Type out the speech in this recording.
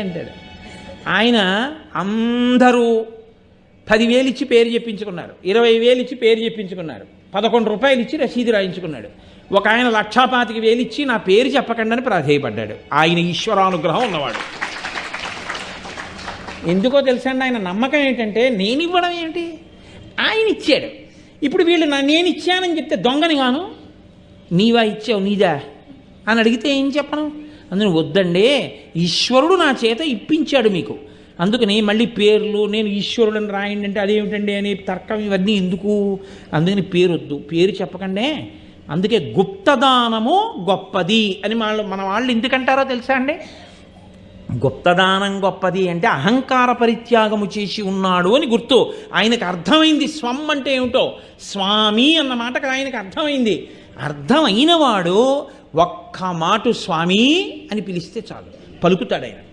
అంటాడు. ఆయన అందరూ పదివేలు ఇచ్చి పేరు చెప్పించుకున్నారు. ఇరవై వేలు ఇచ్చి పేరు చెప్పించుకున్నారు. పదకొండు రూపాయలు ఇచ్చి రసీదు రాయించుకున్నాడు. ఒక ఆయన లక్షాపాతికి వేలు ఇచ్చి నా పేరు చెప్పకండి అని ప్రాధేయపడ్డాడు. ఆయన ఈశ్వరానుగ్రహం ఉన్నవాడు. ఎందుకో తెలుసండి ఆయన నమ్మకం ఏంటంటే నేను ఇవ్వడం ఏంటి? ఆయన ఇచ్చాడు ఇప్పుడు వీళ్ళు నా నేను ఇచ్చానని చెప్తే దొంగని గాను నీవా ఇచ్చావు నీదా? అని అడిగితే ఏం చెప్పను? అందుకని వద్దండి ఈశ్వరుడు నా చేత ఇప్పించాడు మీకు. అందుకని మళ్ళీ పేర్లు నేను ఈశ్వరుడని రాయండి అంటే అదేమిటండి అని తర్కం ఇవన్నీ ఎందుకు? అందుకని పేరు వద్దు పేరు చెప్పకండే. అందుకే గుప్తదానము గొప్పది అని వాళ్ళు మన వాళ్ళు ఎందుకంటారో తెలుసా అండి? గుప్తదానం గొప్పది అంటే అహంకార పరిత్యాగము చేసి ఉన్నాడు అని గుర్తు. ఆయనకు అర్థమైంది స్వం అంటే ఏమిటో. స్వామి అన్న మాటకు ఆయనకు అర్థమైంది. అర్థమైనవాడు వాడు ఒక్క మాటు స్వామి అని పిలిస్తే చాలు. పలుకుతాడు ఆయన.